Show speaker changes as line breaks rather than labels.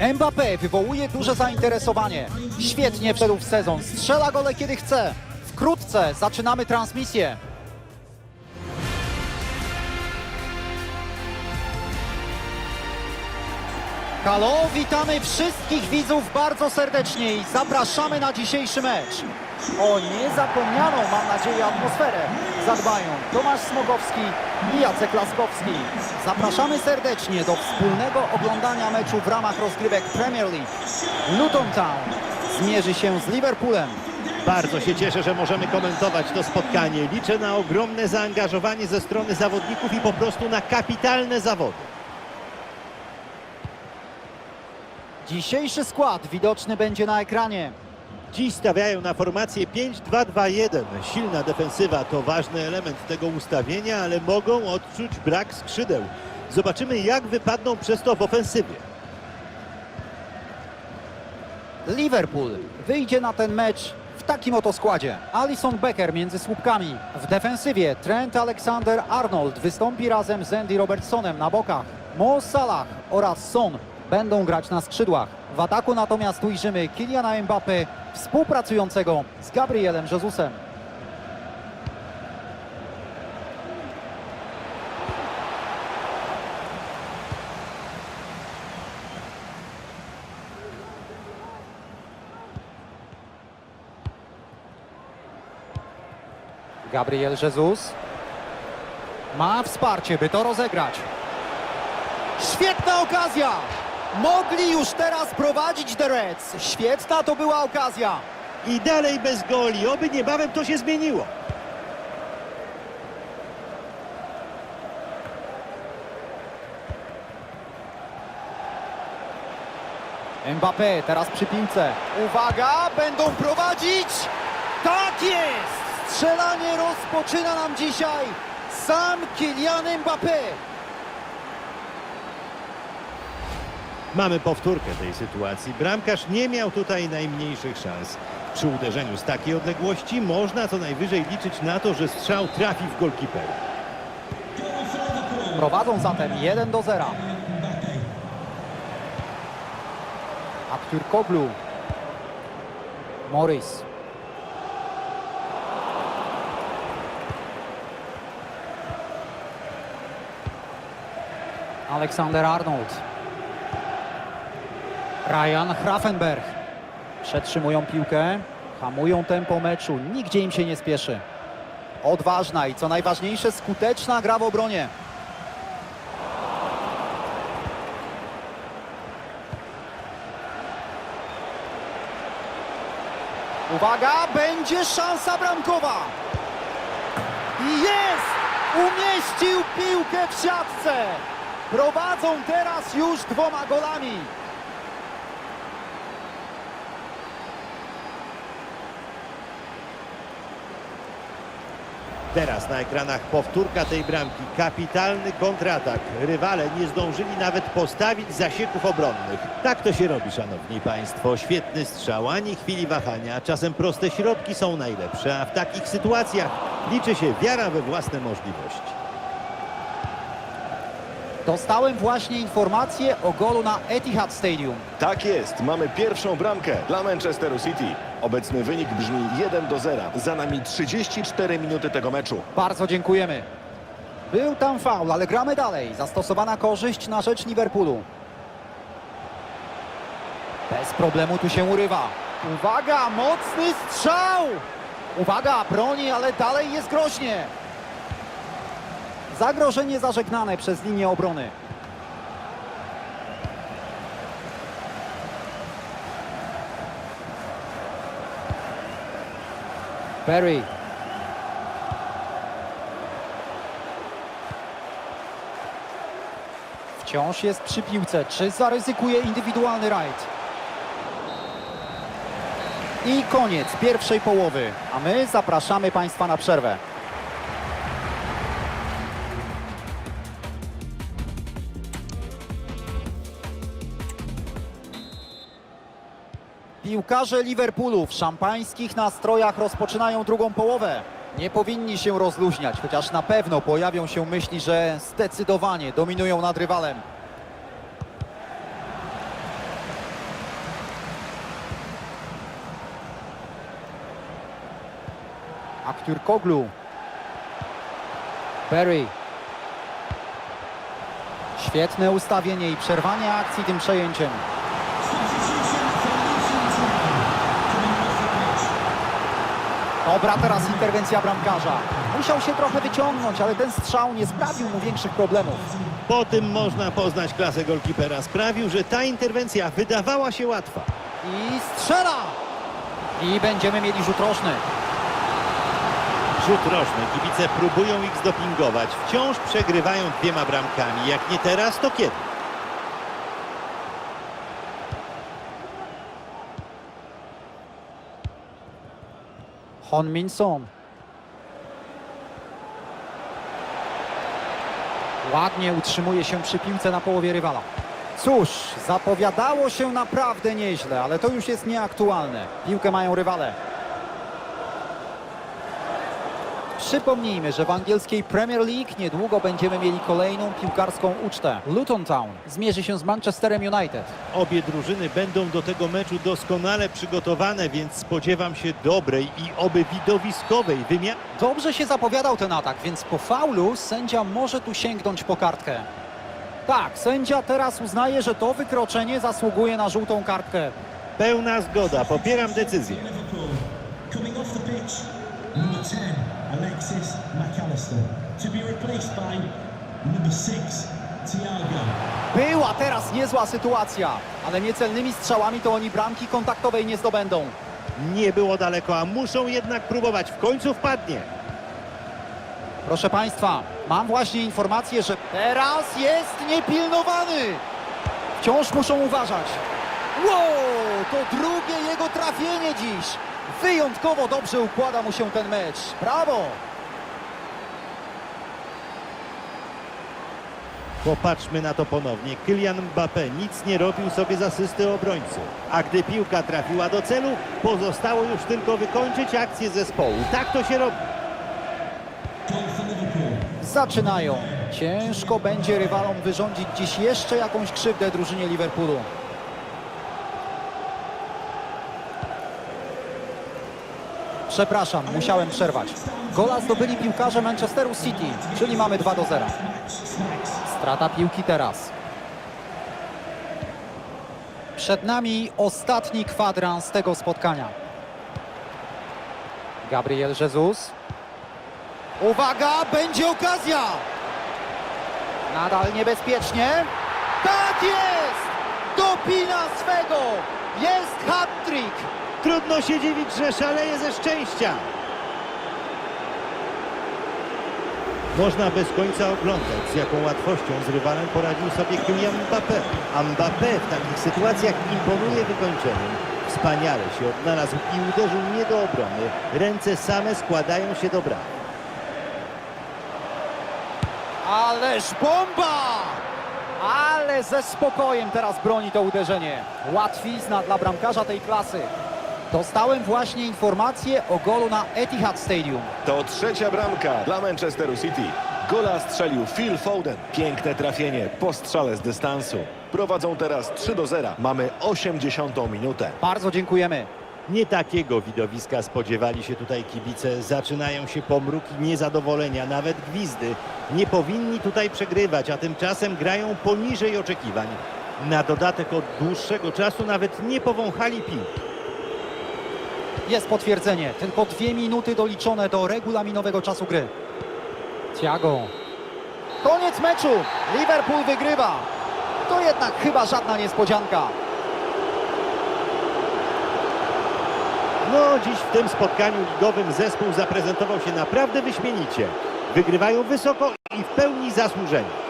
Mbappé wywołuje duże zainteresowanie. Świetnie wszedł w sezon, strzela gole kiedy chce. Wkrótce zaczynamy transmisję. Halo, witamy wszystkich widzów bardzo serdecznie i zapraszamy na dzisiejszy mecz. O niezapomnianą, mam nadzieję, atmosferę zadbają Tomasz Smogowski i Jacek Laskowski. Zapraszamy serdecznie do wspólnego oglądania meczu w ramach rozgrywek Premier League. Luton Town zmierzy się z Liverpoolem.
Bardzo się cieszę, że możemy komentować to spotkanie. Liczę na ogromne zaangażowanie ze strony zawodników i po prostu na kapitalne zawody.
Dzisiejszy skład widoczny będzie na ekranie.
Dziś stawiają na formację 5-2-2-1. Silna defensywa to ważny element tego ustawienia, ale mogą odczuć brak skrzydeł. Zobaczymy jak wypadną przez to w ofensywie.
Liverpool wyjdzie na ten mecz w takim oto składzie. Alison Becker między słupkami. W defensywie Trent Alexander-Arnold wystąpi razem z Andy Robertsonem na bokach. Mo Salah oraz Son będą grać na skrzydłach. W ataku natomiast ujrzymy Kyliana Mbappé współpracującego z Gabrielem Jezusem. Gabriel Jesus ma wsparcie, by to rozegrać. Świetna okazja! Mogli już teraz prowadzić The Reds. Świetna to była okazja.
I dalej bez goli, oby niebawem to się zmieniło.
Mbappé teraz przy piłce. Uwaga, będą prowadzić! Tak jest! Strzelanie rozpoczyna nam dzisiaj sam Kylian Mbappé.
Mamy powtórkę tej sytuacji. Bramkarz nie miał tutaj najmniejszych szans. Przy uderzeniu z takiej odległości można co najwyżej liczyć na to, że strzał trafi w golkipera.
Prowadzą zatem 1 do 0. Abtürkoglu. Morris. Aleksander Arnold. Ryan Grafenberg. Przetrzymują piłkę, hamują tempo meczu, nigdzie im się nie spieszy. Odważna i co najważniejsze skuteczna gra w obronie. Uwaga, będzie szansa bramkowa. Jest! Umieścił piłkę w siatce. Prowadzą teraz już dwoma golami.
Teraz na ekranach powtórka tej bramki. Kapitalny kontratak. Rywale nie zdążyli nawet postawić zasieków obronnych. Tak to się robi, szanowni państwo. Świetny strzał, ani chwili wahania. Czasem proste środki są najlepsze, a w takich sytuacjach liczy się wiara we własne możliwości.
Dostałem właśnie informację o golu na Etihad Stadium.
Tak jest, mamy pierwszą bramkę dla Manchesteru City. Obecny wynik brzmi 1 do 0. Za nami 34 minuty tego meczu.
Bardzo dziękujemy. Był tam faul, ale gramy dalej. Zastosowana korzyść na rzecz Liverpoolu. Bez problemu tu się urywa. Uwaga, mocny strzał! Uwaga, broni, ale dalej jest groźnie. Zagrożenie zażegnane przez linię obrony. Perry. Wciąż jest przy piłce. Czy zaryzykuje indywidualny rajd? I koniec pierwszej połowy. A my zapraszamy Państwa na przerwę. Piłkarze Liverpoolu w szampańskich nastrojach rozpoczynają drugą połowę. Nie powinni się rozluźniać, chociaż na pewno pojawią się myśli, że zdecydowanie dominują nad rywalem. Aktur Koglu. Berry. Świetne ustawienie i przerwanie akcji tym przejęciem. Dobra, teraz interwencja bramkarza. Musiał się trochę wyciągnąć, ale ten strzał nie sprawił mu większych problemów.
Po tym można poznać klasę golkipera. Sprawił, że ta interwencja wydawała się łatwa.
I strzela! I będziemy mieli rzut rożny.
Rzut rożny. Kibice próbują ich zdopingować. Wciąż przegrywają dwiema bramkami. Jak nie teraz, to kiedy?
Hon Min Son. Ładnie utrzymuje się przy piłce na połowie rywala. Cóż, zapowiadało się naprawdę nieźle, ale to już jest nieaktualne. Piłkę mają rywale. Przypomnijmy, że w angielskiej Premier League niedługo będziemy mieli kolejną piłkarską ucztę. Luton Town zmierzy się z Manchesterem United.
Obie drużyny będą do tego meczu doskonale przygotowane, więc spodziewam się dobrej i oby widowiskowej wymiany.
Dobrze się zapowiadał ten atak, więc po faulu sędzia może tu sięgnąć po kartkę. Tak, sędzia teraz uznaje, że to wykroczenie zasługuje na żółtą kartkę.
Pełna zgoda. Popieram decyzję.
Coming off the pitch, number 10, Alexis McAllister. To be replaced by number 6, Thiago.
Była teraz niezła sytuacja, ale niecelnymi strzałami to oni bramki kontaktowej nie zdobędą.
Nie było daleko, a muszą jednak próbować. W końcu wpadnie.
Proszę Państwa, mam właśnie informację, że teraz jest niepilnowany. Wciąż muszą uważać. Wow, to drugie jego trafienie dziś. Wyjątkowo dobrze układa mu się ten mecz. Brawo!
Popatrzmy na to ponownie. Kylian Mbappé nic nie robił sobie z asysty obrońcy. A gdy piłka trafiła do celu, pozostało już tylko wykończyć akcję zespołu. Tak to się robi.
Zaczynają. Ciężko będzie rywalom wyrządzić dziś jeszcze jakąś krzywdę drużynie Liverpoolu. Przepraszam, musiałem przerwać. Gola zdobyli piłkarze Manchesteru City, czyli mamy 2 do 0. Strata piłki teraz. Przed nami ostatni kwadrans tego spotkania. Gabriel Jesus. Uwaga, będzie okazja! Nadal niebezpiecznie. Tak jest! Dopina swego! Jest hat-trick!
Trudno się dziwić, że szaleje ze szczęścia. Można bez końca oglądać, z jaką łatwością z rywalem poradził sobie Kylian Mbappé. Mbappé w takich sytuacjach imponuje wykończeniem. Wspaniale się odnalazł i uderzył nie do obrony. Ręce same składają się do bram.
Ależ bomba! Ale ze spokojem teraz broni to uderzenie. Łatwizna dla bramkarza tej klasy. Dostałem właśnie informację o golu na Etihad Stadium.
To trzecia bramka dla Manchesteru City. Gola strzelił Phil Foden. Piękne trafienie po strzale z dystansu. Prowadzą teraz 3 do 0. Mamy 80 minutę.
Bardzo dziękujemy.
Nie takiego widowiska spodziewali się tutaj kibice. Zaczynają się pomruki niezadowolenia, nawet gwizdy. Nie powinni tutaj przegrywać, a tymczasem grają poniżej oczekiwań. Na dodatek od dłuższego czasu nawet nie powąchali piłki.
Jest potwierdzenie. Tylko dwie minuty doliczone do regulaminowego czasu gry. Thiago. Koniec meczu. Liverpool wygrywa. To jednak chyba żadna niespodzianka.
No, dziś w tym spotkaniu ligowym zespół zaprezentował się naprawdę wyśmienicie. Wygrywają wysoko i w pełni zasłużenie.